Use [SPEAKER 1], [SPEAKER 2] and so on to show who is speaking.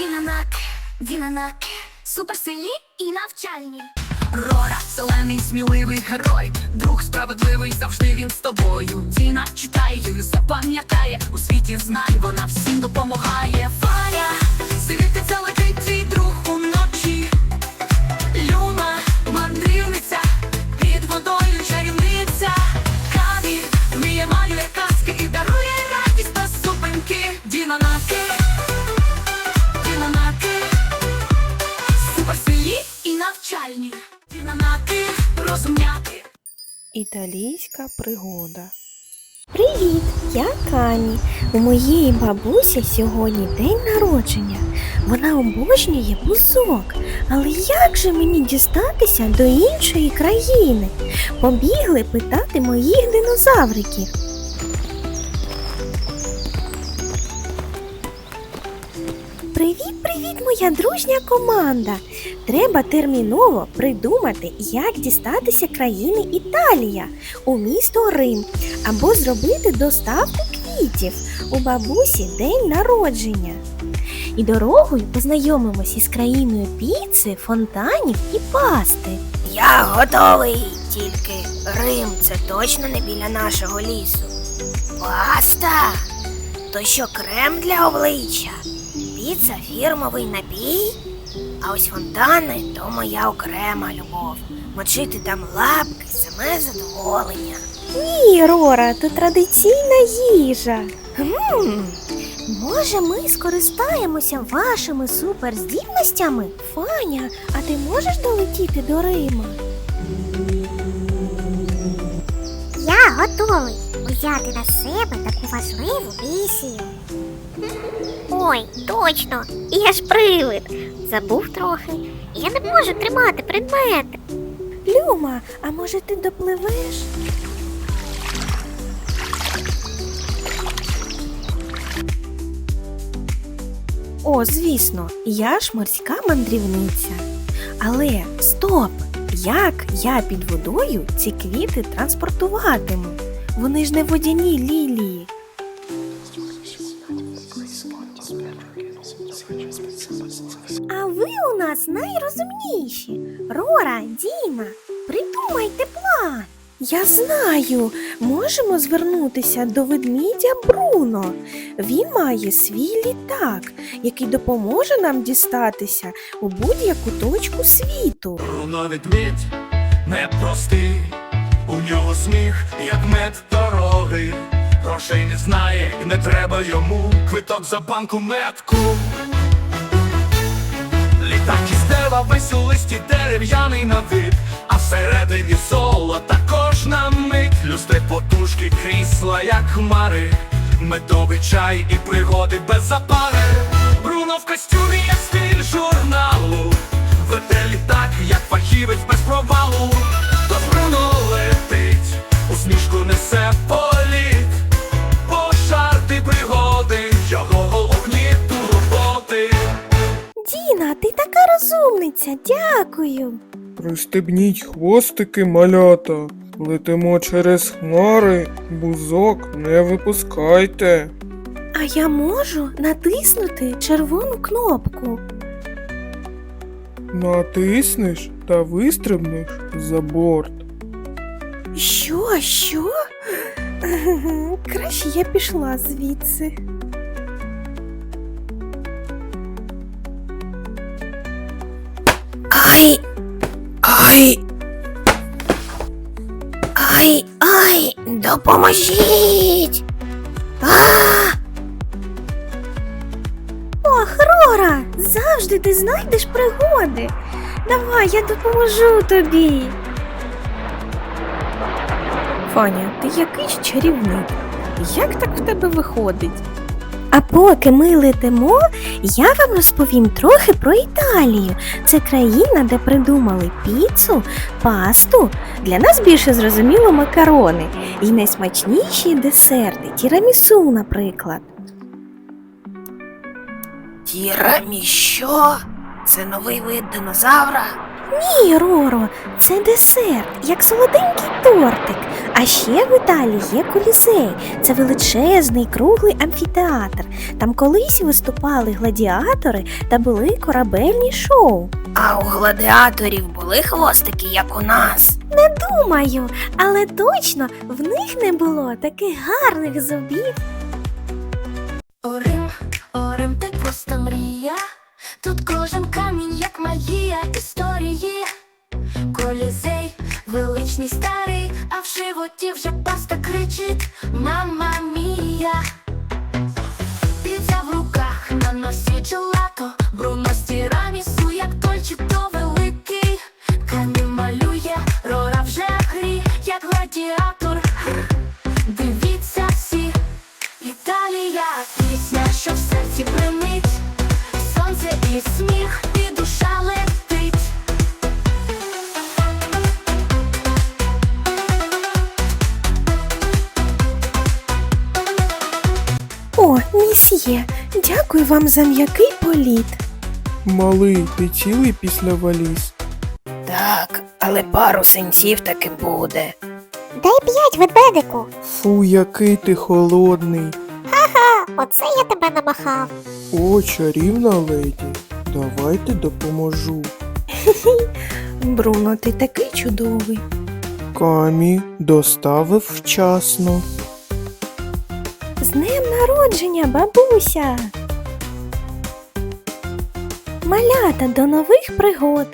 [SPEAKER 1] Дінанаки, дінанаки, суперсильні і навчальні. Рора, зелений, сміливий герой, друг справедливий, завжди він з тобою. Діна читає, запам'ятає, у світі знань вона всім допомагає. Фаня,
[SPEAKER 2] Італійська пригода.
[SPEAKER 3] Привіт, я Кані. У моєї бабусі сьогодні день народження. Вона обожнює бузок. Але як же мені дістатися до іншої країни? Побігли питати моїх динозавриків. Привіт, привіт, моя дружня команда. Треба терміново придумати, як дістатися країни Італія у місто Рим або зробити доставку квітів у бабусі день народження. І дорогою познайомимось із країною піци, фонтанів і пасти. Я готовий, тільки Рим це точно не біля нашого лісу. Паста? То що крем для обличчя? Піца фірмовий напій? А ось фонтани то моя окрема любов. Мочити там лапки саме задоволення. Ні, Рора, то традиційна їжа. Гм, може, ми скористаємося вашими суперздібностями? Фаня, а ти можеш долетіти до Рима?
[SPEAKER 4] Я готовий взяти на себе таку важливу місію. Ой, точно, я ж привид. Забув трохи. Я не можу тримати предмети.
[SPEAKER 3] Люма, а може ти допливеш? О, звісно, я ж морська мандрівниця. Але стоп! Як я під водою ці квіти транспортуватиму? Вони ж не водяні лілії. У нас найрозумніші. Рора, Діна, придумайте план. Я знаю, можемо звернутися до ведмідя Бруно. Він має свій літак, який допоможе нам дістатися у будь-яку точку світу.
[SPEAKER 5] Бруно відмідь непростий, у нього сміх, як мед дороги. Грошей не знає, не треба йому квиток за банку метку. Літак із дерева весь у листі дерев'яний на вид, а всередині золота кожна мить. Люстри потужки, крісла, як хмари, медовий чай і пригоди без запари. Бруно в костюмі, як стиль журналу. Веде літак, як фахівець без провалу.
[SPEAKER 3] Дякую.
[SPEAKER 2] Пристебніть хвостики малята. Летимо через хмари, бузок не випускайте.
[SPEAKER 3] А я можу натиснути червону кнопку.
[SPEAKER 2] Натиснеш та вистрибнеш за борт.
[SPEAKER 3] Що, що? Краще я пішла звідси. Ай! Ай! Ай! Ай! Допоможіть! А! Ох, Рора! Завжди ти знайдеш пригоди. Давай, я допоможу тобі. Фаня, ти якийсь чарівник. Як так в тебе виходить? А поки ми летимо, я вам розповім трохи про Італію. Це країна, де придумали піцу, пасту. Для нас більше зрозуміло макарони і найсмачніші десерти, тірамісу, наприклад.
[SPEAKER 6] Тіраміщо? Це новий вид динозавра?
[SPEAKER 3] Ні, Роро, це десерт, як солоденький тортик. А ще в Італії є колізей. Це величезний круглий амфітеатр. Там колись виступали гладіатори та були корабельні шоу.
[SPEAKER 6] А у гладіаторів були хвостики, як у нас.
[SPEAKER 3] Не Думаю, але точно в них не було таких гарних зубів.
[SPEAKER 1] Орим, Орим, ти просто мрія. Тут кожен камінь, як магія величний старий, а в животі вже паста кричить Мама мія.
[SPEAKER 3] О, дякую вам за м'який політ.
[SPEAKER 2] Малий, ти цілий після валіз?
[SPEAKER 6] Так, але пару синців таки буде.
[SPEAKER 4] Дай п'ять ведмедику.
[SPEAKER 2] Фу, який ти холодний.
[SPEAKER 4] А, оце я тебе намахав.
[SPEAKER 2] О, чарівна леді. Давайте допоможу.
[SPEAKER 3] Бруно, ти такий чудовий.
[SPEAKER 2] Камі доставив вчасно.
[SPEAKER 3] З днем народження, бабуся. Малята до нових пригод.